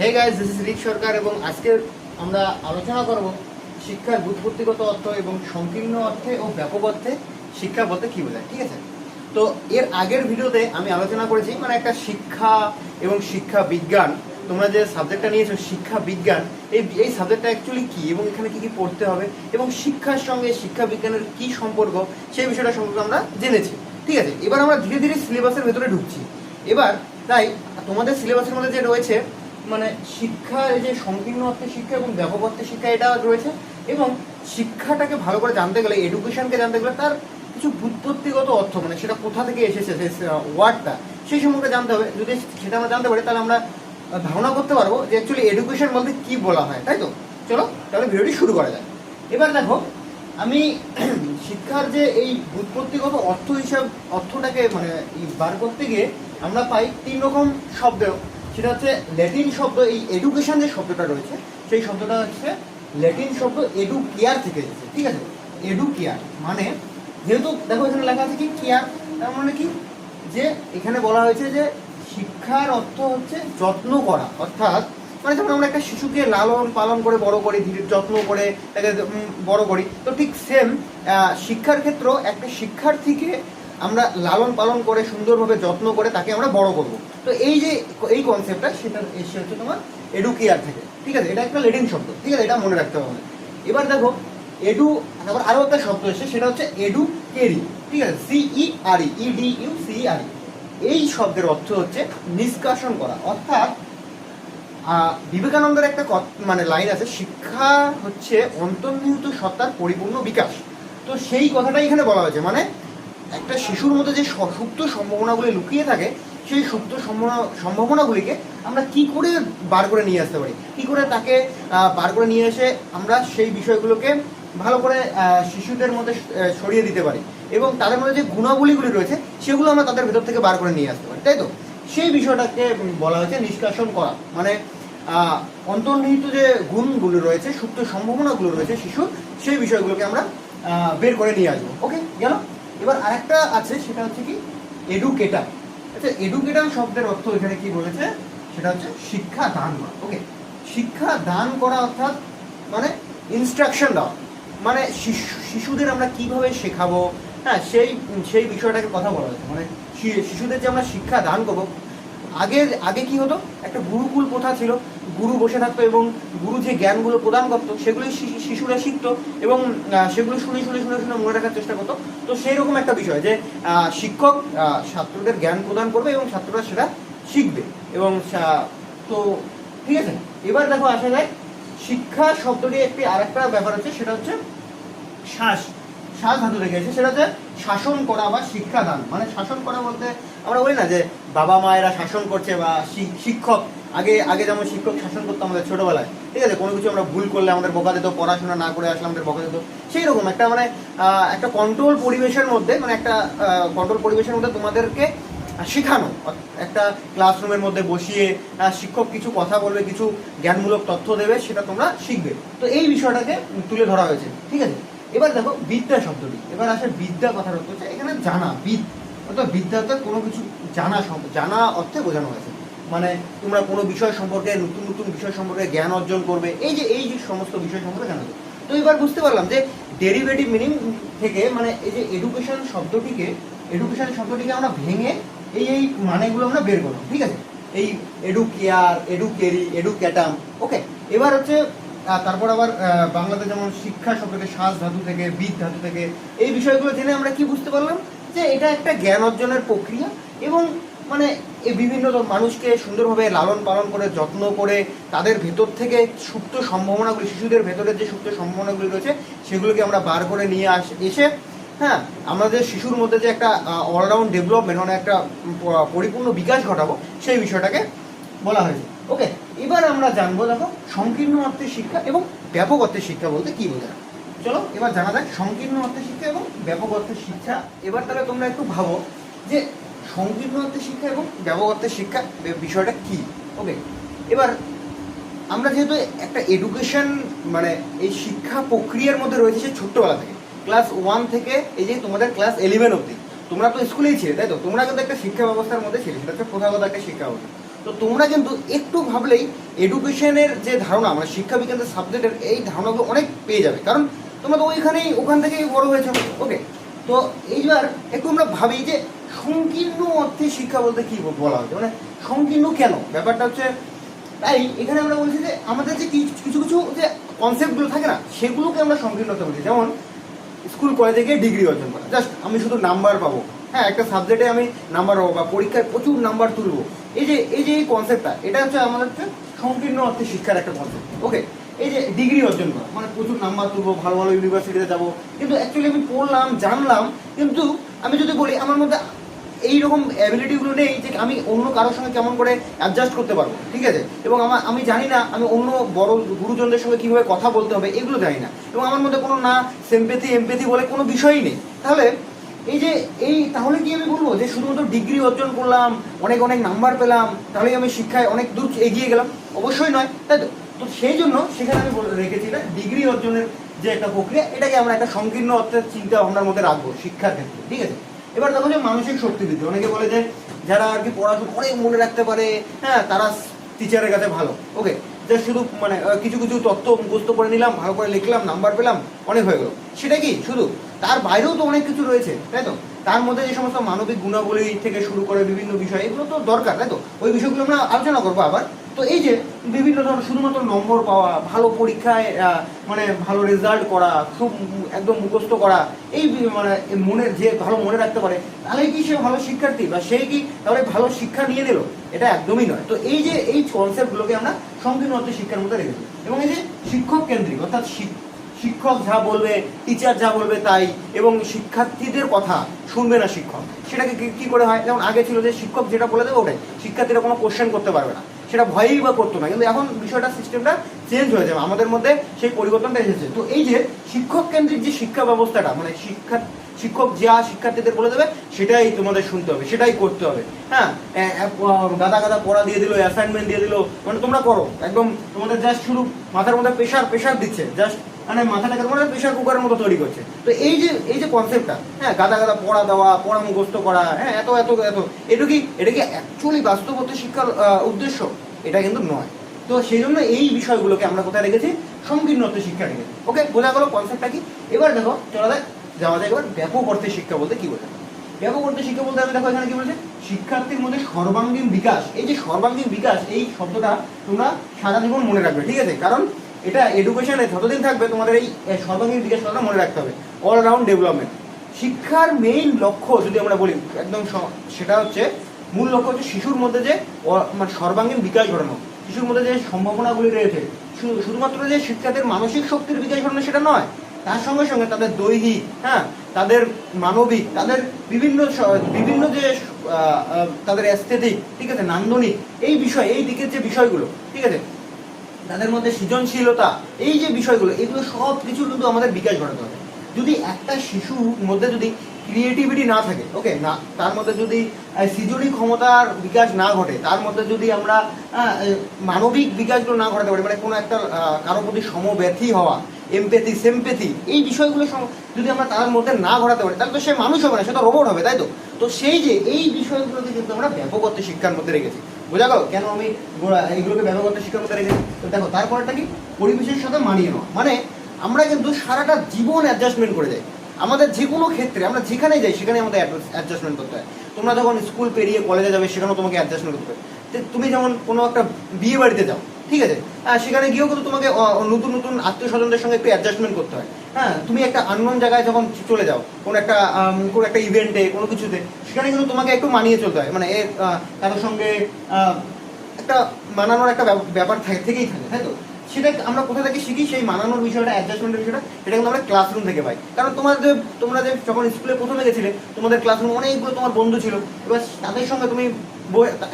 Hey guys this সরকার এবং আজকে আমরা আলোচনা করব শিক্ষার বুৎপত্তিগত অর্থ এবং সংকীর্ণ অর্থে ও ব্যাপক অর্থে শিক্ষা বলতে কি বোঝায়, ঠিক আছে? তো এর আগের ভিডিওতে আমি আলোচনা করেছি মানে একটা শিক্ষা এবং শিক্ষা বিজ্ঞান। তোমরা যে সাবজেক্টটা নিয়েছো, শিক্ষা বিজ্ঞান, এই এই সাবজেক্টটা অ্যাকচুয়ালি কি এবং এখানে কি কি পড়তে হবে এবং শিক্ষার সঙ্গে শিক্ষা বিজ্ঞানের কি সম্পর্ক, সেই বিষয়টা সম্পর্কে আমরা জেনেছি, ঠিক আছে? এবার আমরা ধীরে ধীরে সিলেবাসের ভেতরে ঢুকছি। এবার, তাই তোমাদের সিলেবাসের মধ্যে যে রয়েছে মানে শিক্ষা, এই যে সংকীর্ণ অর্থে শিক্ষা এবং ব্যাপক অর্থে শিক্ষা, এটা রয়েছে। এবং শিক্ষাটাকে ভালো করে জানতে গেলে এডুকেশনকে জানতে গেলে তার কিছু বুৎপত্তিগত অর্থ মানে সেটা কোথা থেকে এসেছে সেই ওয়ার্ডটা সেই সম্পর্কে জানতে হবে। যদি সেটা আমরা জানতে পারি, তাহলে আমরা ধারণা করতে পারব যে অ্যাকচুয়ালি এডুকেশন বলতে কি বলা হয়, তাই তো? চলো, তাহলে ভিডিওটি শুরু করা যায় এবার দেখো, আমি শিক্ষার যে এই বুৎপত্তিগত অর্থ হিসাব, অর্থটাকে মানে বার করতে গিয়ে আমরা পাই তিন রকম শব্দ। সেটা হচ্ছে ল্যাটিন শব্দ, এই এডুকেশন যে শব্দটা রয়েছে, সেই শব্দটা হচ্ছে ল্যাটিন শব্দ এডু কেয়ার থেকে এসেছে, ঠিক আছে? এডু কেয়ার মানে যেহেতু দেখো এখানে লেখা আছে কি? কেয়ার তার মানে কি? যে এখানে বলা হয়েছে যে শিক্ষার অর্থ হচ্ছে যত্ন করা, অর্থাৎ মানে যেমন আমরা একটা শিশুকে লালন পালন করে, বড় করি, ধীরে যত্ন করে, তাকে বড় করি, তো ঠিক সেম শিক্ষার ক্ষেত্রেও একটা শিক্ষার্থীকে আমরা লালন পালন করে, সুন্দরভাবে যত্ন করে তাকে আমরা বড় করব। তো এই যে, এই কনসেপ্টটা সেটা এসে হচ্ছে তোমার এডুকেয়ার থেকে। ঠিক আছে? এটা একটা লেডিং শব্দ। ঠিক আছে? এটা মনে রাখতে হবে এবার দেখো এডু তারপর আরও একটা শব্দ এসে সেটা হচ্ছে এডু কেরি ঠিক আছে? সিই আর E D U C R এই শব্দের অর্থ হচ্ছে নিষ্কাশন করা। অর্থাৎ বিবেকানন্দের একটা মানে লাইন আছে, শিক্ষা হচ্ছে অন্তর্নিহিত সত্তার পরিপূর্ণ বিকাশ। তো সেই কথাটাই এখানে বলা হয়েছে। মানে একটা শিশুর মধ্যে যে সুপ্ত সম্ভাবনাগুলি লুকিয়ে থাকে সেই সুপ্ত সম্ভাবনা সম্ভাবনাগুলিকে আমরা কি করে বার করে নিয়ে আসতে পারি? কি করে তাকে বার করে নিয়ে এসে আমরা সেই বিষয়গুলোকে ভালো করে শিশুদের মধ্যে স- আহ, ছড়িয়ে দিতে পারি? এবং তাদের মধ্যে যে গুণাবলীগুলি রয়েছে সেগুলো আমরা তাদের ভেতর থেকে বার করে নিয়ে আসতে পারি তাই তো? সেই বিষয়টাকে বলা হয়েছে নিষ্কাশন করা। মানে অন্তর্নিহিত যে গুণগুলো রয়েছে সুপ্ত সম্ভাবনাগুলো রয়েছে শিশুর সেই বিষয়গুলোকে আমরা বের করে নিয়ে আসব। ওকে গেল? এবার আরেকটা আছে, সেটা হচ্ছে কি? এডুকেটার আচ্ছা এডুকেটার শব্দের অর্থ এখানে কি বলেছে? সেটা হচ্ছে শিক্ষা দান করা ওকে শিক্ষা দান করা অর্থাৎ মানে ইনস্ট্রাকশন দেওয়া। মানে শিশু- শিশুদের আমরা কীভাবে শেখাবো? হ্যাঁ সেই সেই বিষয়টাকে কথা বলা হয়েছে। মানে শিশুদের যে আমরা শিক্ষা দান করব আগে আগে কি হতো? একটা গুরুকুল প্রথা ছিল গুরু বসে থাকতো এবং গুরু যে জ্ঞানগুলো প্রদান করতো সেগুলো শি- শিশুরা শিখতো এবং সেগুলো শুনে শুনে শুনে শুনে মনে রাখার চেষ্টা করতো। তো সেই রকম একটা বিষয় যে শিক্ষক ছাত্রদের জ্ঞান প্রদান করবে এবং ছাত্ররা সেটা শিখবে এবং তো ঠিক আছে, এবার দেখো আসা যায় শিক্ষা শব্দটি একটি আরেকটা ব্যাপার আছে সেটা হচ্ছে শ্বাস। শ্বাস ধাতু থেকে এসে সেটা হচ্ছে শাসন করা বা শিক্ষাদান। মানে শাসন করা বলতে আমরা বলি না যে বাবা মায়েরা শাসন করছে বা শিক্ষক, আগে আগে যেমন শিক্ষক শাসন করতো আমাদের ছোটবেলায়, ঠিক আছে? কোনো কিছু আমরা ভুল করলে আমাদের বকা দিত পড়াশোনা না করে আসলে আমাদের বকা দিত সেই রকম একটা মানে একটা কন্ট্রোল পরিবেশের মধ্যে মানে একটা কন্ট্রোল পরিবেশের মধ্যে তোমাদেরকে শেখানো। একটা ক্লাসরুমের মধ্যে বসিয়ে শিক্ষক কিছু কথা বলবে, কিছু জ্ঞানমূলক তথ্য দেবে, সেটা তোমরা শিখবে। তো এই বিষয়টাকে তুলে ধরা হয়েছে, ঠিক আছে? এবার দেখো বিদ্যা শব্দটি, এবার আসে বিদ্যা কথার হচ্ছে এখানে জানা, বিদ। অর্থাৎ বিদ্যাতে কোনো কিছু জানা জানা অর্থে বোঝানো হয়েছে। মানে তোমরা কোনো বিষয় সম্পর্কে, নতুন নতুন বিষয় সম্পর্কে জ্ঞান অর্জন করবে, এই যে এই যে সমস্ত বিষয় সম্পর্কে জানাবে তো এবার বুঝতে পারলাম যে ডেরিভেটিভ মিনিং থেকে মানে এই যে এডুকেশন শব্দটিকে এডুকেশন শব্দটিকে আমরা ভেঙে এই এই মানেগুলো আমরা বের করলাম, ঠিক আছে? এই এডুকেয়ার এডুকেরি এডু কেরি এডু ক্যাটাম ওকে এবার হচ্ছে তারপর আবার বাংলাতে যেমন শিক্ষা শব্দকে শ্বাস ধাতু থেকে বিদ ধাতু থেকে, এই বিষয়গুলো জেনে আমরা কি বুঝতে পারলাম? যে এটা একটা জ্ঞান অর্জনের প্রক্রিয়া এবং মানে এই বিভিন্ন মানুষকে সুন্দরভাবে লালন পালন করে, যত্ন করে তাদের ভেতর থেকে সুপ্ত সম্ভাবনাগুলি, শিশুদের ভেতরের যে সুপ্ত সম্ভাবনাগুলি রয়েছে, সেগুলোকে আমরা বার করে নিয়ে আস, এসে হ্যাঁ আমাদের শিশুর মধ্যে যে একটা অলরাউন্ড ডেভেলপমেন্ট মানে একটা পরিপূর্ণ বিকাশ ঘটাবো, সেই বিষয়টাকে বলা হয়েছে। ওকে এবার আমরা জানব দেখো, সংকীর্ণ অর্থের শিক্ষা এবং ব্যাপক অর্থের শিক্ষা বলতে কি বোঝায়? চলো, এবার জানা যাক সংকীর্ণ অর্থের শিক্ষা এবং ব্যাপক অর্থের শিক্ষা। এবার তাহলে তোমরা একটু ভাবো যে সংকীর্ণ অর্থের শিক্ষা এবং ব্যাপক অর্থের শিক্ষা বিষয়টা কি? ওকে এবার আমরা যেহেতু একটা এডুকেশন মানে এই শিক্ষা প্রক্রিয়ার মধ্যে রয়েছে সেই ছোট্টবেলা থেকে ক্লাস ওয়ান থেকে এই যে তোমাদের ক্লাস ইলেভেন অবধি। তোমরা তো স্কুলেই ছিলে, তাই তো? তোমরা কিন্তু একটা শিক্ষা ব্যবস্থার মধ্যে ছিলে, সেটা হচ্ছে প্রথাগত একটা শিক্ষা ব্যবস্থা। তো তোমরা কিন্তু একটু ভাবলেই এডুকেশনের যে ধারণা মানে শিক্ষা বিজ্ঞানের সাবজেক্টের এই ধারণাগুলো অনেক পেয়ে যাবে। কারণ তোমরা তো ওইখানেই, ওখান থেকেই বড় হয়েছো। ওকে, তো এইবার একটু আমরা ভাবি যে সংকীর্ণ অর্থে শিক্ষা বলতে কি বলা হচ্ছে? মানে সংকীর্ণ কেন? ব্যাপারটা হচ্ছে, তাই এখানে আমরা বলছি যে আমাদের যে কিছু কিছু যে কনসেপ্টগুলো থাকে না, সেগুলোকে আমরা সংকীর্ণতা বলছি। যেমন স্কুল কলেজে গিয়ে ডিগ্রি অর্জন করা। জাস্ট আমি শুধু নাম্বার পাবো। হ্যাঁ একটা সাবজেক্টে আমি নাম্বার পাবো বা পরীক্ষায় প্রচুর নাম্বার তুলবো। এই যে এই যে এই কনসেপ্টটা এটা হচ্ছে আমাদের হচ্ছে সংকীর্ণ অর্থে শিক্ষার একটা কনসেপ্ট ওকে এই যে ডিগ্রি অর্জন করা মানে প্রচুর নাম্বার তুলবো, ভালো ভালো ইউনিভার্সিটিতে যাব। কিন্তু অ্যাকচুয়ালি আমি পড়লাম, জানলাম, কিন্তু আমি যদি বলি, আমার মধ্যে এইরকম অ্যাবিলিটিগুলো নেই যে আমি অন্য কারোর সঙ্গে কেমন করে অ্যাডজাস্ট করতে পারব, ঠিক আছে? এবং আমার, আমি জানি না, আমি অন্য বড় গুরুজনদের সঙ্গে কীভাবে কথা বলতে হবে, এগুলো জানি না। এবং আমার মধ্যে কোনো না সেম্পেথি এমপেথি বলে কোনো বিষয়ই নেই। তাহলে এই যে, এই, তাহলে কি আমি বলব যে শুধুমাত্র ডিগ্রি অর্জন করলাম, অনেক অনেক নাম্বার পেলাম, তাহলেই আমি শিক্ষায় অনেক দূর এগিয়ে গেলাম? অবশ্যই নয়, তাই তো? তো সেই জন্য সেখানে আমি রেখেছি এটা ডিগ্রি অর্জনের যে একটা প্রক্রিয়া, এটাকে আমরা একটা সংকীর্ণ অর্থের চিন্তা ভাবনার মধ্যে রাখব শিক্ষার ক্ষেত্রে, ঠিক আছে? এবার দেখো যে মানসিক শক্তি বৃদ্ধি অনেকে বলে যে যারা আর কি পড়াশোনা অনেক মনে রাখতে পারে হ্যাঁ তারা টিচারের কাছে ভালো ওকে যে শুধু মানে কিছু কিছু তথ্য মুখস্থ করে নিলাম, ভালো করে লিখলাম নাম্বার পেলাম, অনেক হয়ে গেল। সেটা কি? শুধু? তার বাইরেও তো অনেক কিছু রয়েছে, তাই তো? তার মধ্যে যে সমস্ত মানবিক গুণাবলী থেকে শুরু করে বিভিন্ন বিষয়, এগুলো তো দরকার, তাই তো? ওই বিষয়গুলো আমরা আলোচনা করব আবার। তো এই যে বিভিন্ন ধরনের শুধুমাত্র নম্বর পাওয়া, ভালো পরীক্ষায় মানে ভালো রেজাল্ট করা, খুব একদম মুখস্থ করা, এই মানে মনে যে ভালো মনে রাখতে পারে, তাহলে কি সে ভালো শিক্ষার্থী বা সেই কি তাহলে ভালো শিক্ষা নিয়ে নিল? এটা একদমই নয়। তো এই যে এই কনসেপ্টগুলোকে আমরা সংকীর্ণ শিক্ষার মধ্যে রেখেছি এবং এই যে শিক্ষক কেন্দ্রিক, অর্থাৎ শিক্ষক যা বলবে টিচার যা বলবে তাই, এবং শিক্ষার্থীদের কথা শুনবে না শিক্ষক, সেটাকে কি- কি করে হয়? যেমন আগে ছিল যে শিক্ষক যেটা বলে দেবে ওটাই, শিক্ষার্থীরা কোনো কোশ্চেন করতে পারবে না। সেটা ভয়েই বা করতো না। কিন্তু এখন বিষয়টা সিস্টেমটা চেঞ্জ হয়ে যাবে। আমাদের মধ্যে সেই পরিবর্তনটা এসেছে। তো এই যে শিক্ষক কেন্দ্রিক যে শিক্ষা ব্যবস্থাটা মানে শিক্ষা, শিক্ষক যা শিক্ষার্থীদের বলে দেবে, সেটাই তোমাদের শুনতে হবে, সেটাই করতে হবে। হ্যাঁ? গাদা গাদা পড়া দিয়ে দিল অ্যাসাইনমেন্ট দিয়ে দিল মানে তোমরা করো। একদম তোমাদের জাস্ট শুরু মাথার মধ্যে প্রেশার প্রেশার দিচ্ছে। জাস্ট মানে মাথাটাকে তোমার প্রেশার কুকারের মতো তৈরি করছে। তো এই যে এই যে কনসেপ্টটা হ্যাঁ গাদা গাদা পড়া দেওয়া, পড়া মুখস্থ করা হ্যাঁ এত এত এত, এটা কি এটা কি অ্যাকচুয়ালি বাস্তবতে শিক্ষার উদ্দেশ্য? এটা কিন্তু নয়। তো সেই জন্য এই বিষয়গুলোকে আমরা কোথায় রেখেছি? সংকীর্ণ অর্থে শিক্ষা রেখেছি ওকে বোঝা গেল কনসেপ্টটা কি? এবার দেখো, চলা যাক যাওয়া যায় এবার ব্যাপক অর্থে শিক্ষা বলতে কি বোঝায়। ব্যাপক অর্থে শিক্ষা বলতে আমি দেখো এখানে কি বলছে? শিক্ষার্থীর মধ্যে সর্বাঙ্গীন বিকাশ। এই যে সর্বাঙ্গীন বিকাশ, এই শব্দটা তোমরা সারা জীবন মনে রাখবে, ঠিক আছে? কারণ এটা এডুকেশনে যতদিন থাকবে তোমাদের এই সর্বাঙ্গীন বিকাশ কথাটা মনে রাখতে হবে। অলরাউন্ড ডেভেলপমেন্ট শিক্ষার মেইন লক্ষ্য যদি আমরা বলি, একদম সেটা হচ্ছে, মূল লক্ষ্য হচ্ছে শিশুর মধ্যে যে মানে সর্বাঙ্গীন বিকাশ ঘটানো। শিশুর মধ্যে যে সম্ভাবনাগুলি রয়েছে শুধুমাত্র যে শিক্ষার্থীর মানসিক শক্তির বিকাশ ঘটানো সেটা নয়, তার সঙ্গে সঙ্গে তাদের দৈহিক হ্যাঁ তাদের মানবিক, তাদের বিভিন্ন বিভিন্ন যে তাদের অ্যাস্থেটিক ঠিক আছে, নান্দনিক, এই বিষয়, এই দিকের যে বিষয়গুলো, ঠিক আছে তাদের মধ্যে সৃজনশীলতা, এই যে বিষয়গুলো, এগুলো সব কিছু কিন্তু আমাদের বিকাশ ঘটাতে হবে। যদি একটা শিশুর মধ্যে যদি ক্রিয়েটিভিটি না থাকে ওকে না, তার মধ্যে যদি সৃজনী ক্ষমতার বিকাশ না ঘটে, তার মধ্যে যদি আমরা মানবিক বিকাশগুলো না ঘটাতে পারি মানে কোনো একটা কারোর প্রতি সমব্যথী হওয়া এমপেথি সেমপেথি এই বিষয়গুলো যদি আমরা তার মধ্যে না ঘটাতে পারি, তাহলে তো সে মানুষ হবে না, সে তো রোবট হবে, তাই তো? তো সেই যে, এই বিষয়গুলোকে কিন্তু আমরা ব্যাপকত্ব শিক্ষার মধ্যে রেখেছি। বোঝা গেল? কেন আমি এইগুলোকে ব্যবহার করতে শিক্ষা করতে রেখেছি তো দেখো, তারপরটা কি? পরিবেশের সাথে মানিয়ে নেওয়া। মানে আমরা কিন্তু সারাটা জীবন অ্যাডজাস্টমেন্ট করে যাই। আমাদের যে কোনো ক্ষেত্রে, আমরা যেখানে যাই সেখানে আমাদের অ্যাডজাস্টমেন্ট করতে হয়। তোমরা যখন স্কুল পেরিয়ে কলেজে যাবে, সেখানেও তোমাকে অ্যাডজাস্টমেন্ট করতে হবে। তুমি যেমন কোনো একটা বিয়ে বাড়িতে যাও ঠিক আছে? সেখানে গিয়েও কিন্তু তোমাকে নতুন নতুন আত্মীয় স্বজনদের সঙ্গে একটু অ্যাডজাস্টমেন্ট করতে হয়। হ্যাঁ তুমি একটা আননোন জায়গায় যখন চলে যাও, কোনো একটা কোনো একটা ইভেন্টে কোনো কিছুতে, সেখানে কিন্তু তোমাকে একটু মানিয়ে চলতে হয়। মানে এর তাদের সঙ্গে একটা মানানোর একটা ব্যাপ- ব্যাপার থাকে থেকেই থাকে, তাই তো? সেটা আমরা কোথা থেকে শিখি? সেই মানানোর বিষয়টা অ্যাডজাস্টমেন্টের বিষয়টা এটা কিন্তু আমরা ক্লাসরুম থেকে পাই। কারণ তোমার যে, তোমরা যে যখন স্কুলে প্রথমে গেছিলে, তোমাদের ক্লাসরুম অনেকগুলো তোমার বন্ধু ছিল। এবার তাদের সঙ্গে তুমি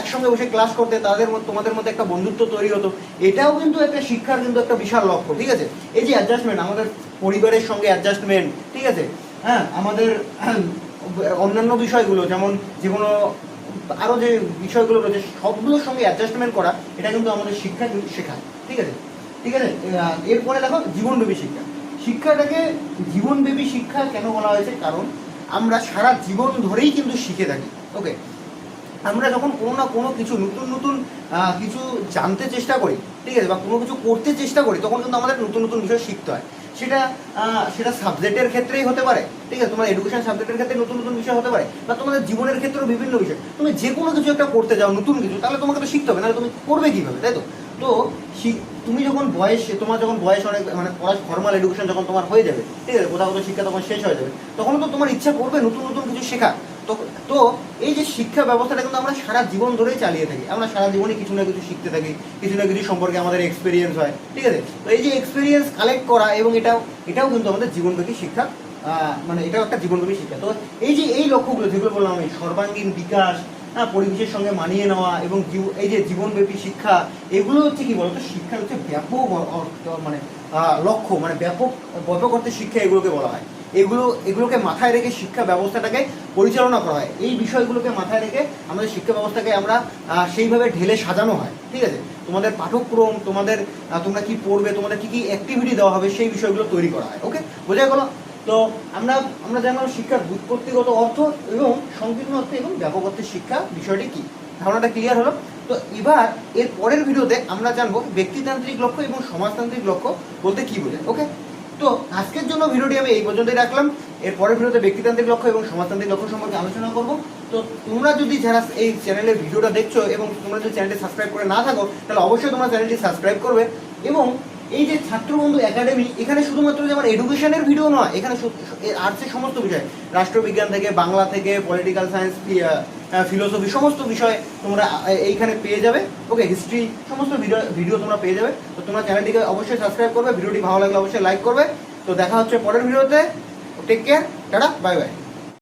একসঙ্গে বসে ক্লাস করতে, তাদের তোমাদের মধ্যে একটা বন্ধুত্ব তৈরি হতো। এটাও কিন্তু একটা শিক্ষার কিন্তু একটা বিশাল লক্ষ্য, ঠিক আছে? এই যে অ্যাডজাস্টমেন্ট আমাদের পরিবারের সঙ্গে অ্যাডজাস্টমেন্ট ঠিক আছে? হ্যাঁ আমাদের অন্যান্য বিষয়গুলো, যেমন যে কোনো আরও যে বিষয়গুলো রয়েছে, সবগুলোর সঙ্গে অ্যাডজাস্টমেন্ট করা, এটা কিন্তু আমাদের শিক্ষা শেখায়, ঠিক আছে? ঠিক আছে? এরপরে দেখো, জীবনব্যাপী শিক্ষা। শিক্ষাটাকে জীবনব্যাপী শিক্ষা কেন বলা হয়েছে? কারণ আমরা সারা জীবন ধরেই কিন্তু শিখে থাকি ওকে আমরা যখন কোনো না কোনো কিছু নতুন নতুন কিছু জানতে চেষ্টা করি, ঠিক আছে? বা কোনো কিছু করতে চেষ্টা করি, তখন কিন্তু আমাদের নতুন নতুন বিষয় শিখতে হয়। সেটা সেটা সাবজেক্টের ক্ষেত্রেই হতে পারে, ঠিক আছে? তোমার এডুকেশন সাবজেক্টের ক্ষেত্রে নতুন নতুন বিষয় হতে পারে, বা তোমাদের জীবনের ক্ষেত্রেও বিভিন্ন বিষয়। তুমি যে কোনো কিছু একটা করতে যাও, নতুন কিছু, তাহলে তোমাকে তো শিখতে হবে, নাহলে তুমি করবে কীভাবে, তাই তো? তো তুমি যখন বয়স তোমার যখন বয়স অনেক মানে ফর্মাল এডুকেশন যখন তোমার হয়ে যাবে, ঠিক আছে, কোথাও কোথাও শিক্ষা তখন শেষ হয়ে যাবে, তখন তো তোমার ইচ্ছা করবে নতুন নতুন কিছু শেখা তো তো এই যে শিক্ষা ব্যবস্থাটা কিন্তু আমরা সারা জীবন ধরেই চালিয়ে থাকি। আমরা সারা জীবনে কিছু না কিছু শিখতে থাকি, কিছু না কিছু সম্পর্কে আমাদের এক্সপিরিয়েন্স হয়, ঠিক আছে? তো এই যে এক্সপিরিয়েন্স কালেক্ট করা এবং এটাও এটাও কিন্তু আমাদের জীবনব্যাপী শিক্ষা মানে এটাও একটা জীবনব্যাপী শিক্ষা। তো এই যে এই লক্ষ্যগুলো যেগুলো বললাম আমি, সর্বাঙ্গীন বিকাশ হ্যাঁ পরিবেশের সঙ্গে মানিয়ে নেওয়া এবং এই যে জীবনব্যাপী শিক্ষা, এগুলো হচ্ছে কি বলতো? শিক্ষার হচ্ছে ব্যাপক মানে লক্ষ্য মানে ব্যাপক ব্যাপক অর্থে শিক্ষা এগুলোকে বলা হয়। এগুলো, এগুলোকে মাথায় রেখে শিক্ষা ব্যবস্থাটাকে পরিচালনা করা হয়। এই বিষয়গুলোকে মাথায় রেখে আমাদের শিক্ষা ব্যবস্থাকে আমরা সেইভাবে ঢেলে সাজানো হয়। ঠিক আছে? তোমাদের পাঠ্যক্রম, তোমাদের তোমরা কি পড়বে, তোমাদের কি কি অ্যাক্টিভিটি দেওয়া হবে, সেই বিষয়গুলো তৈরি করা হয়। ওকে বোঝা গেল? তো আমরা আমরা জানলাম শিক্ষার ব্যুৎপত্তিগত অর্থ এবং সংকীর্ণ অর্থ এবং ব্যাপক অর্থের শিক্ষা বিষয়টি কি? ধারণাটা ক্লিয়ার হলো? তো এবার এর পরের ভিডিওতে আমরা জানব ব্যক্তিতান্ত্রিক লক্ষ্য এবং সমাজতান্ত্রিক লক্ষ্য বলতে কি বোঝায় ওকে তো আজকের জন্য ভিডিওটি আমি এই পর্যন্তই রাখলাম। এর পরের ভিডিওতে ব্যক্তিতান্ত্রিক লক্ষ্য এবং সমাজতান্ত্রিক লক্ষ্য সম্পর্কে আলোচনা করব। তো তোমরা যদি যারা এই চ্যানেলের ভিডিওটা দেখছ এবং তোমরা যদি চ্যানেলটি সাবস্ক্রাইব করে না থাকো, তাহলে অবশ্যই তোমরা চ্যানেলটি সাবস্ক্রাইব করবে এবং এই যে ছাত্রবন্ধু একাডেমি, এখানে শুধুমাত্র যেমন এডুকেশনের ভিডিও নয়, এখানে আর্টসের সমস্ত বিষয়, রাষ্ট্রবিজ্ঞান থেকে, বাংলা থেকে পলিটিক্যাল সায়েন্স ফিলোসফি সমস্ত বিষয় তোমরা এইখানে পেয়ে যাবে। ওকে হিস্ট্রি সমস্ত ভিডিও ভিডিও তোমরা পেয়ে যাবে। তো তোমরা চ্যানেলটিকে অবশ্যই সাবস্ক্রাইব করবে ভিডিওটি ভালো লাগলে অবশ্যই লাইক করবে। তো দেখা হচ্ছে পরের ভিডিওতে take care tata bye bye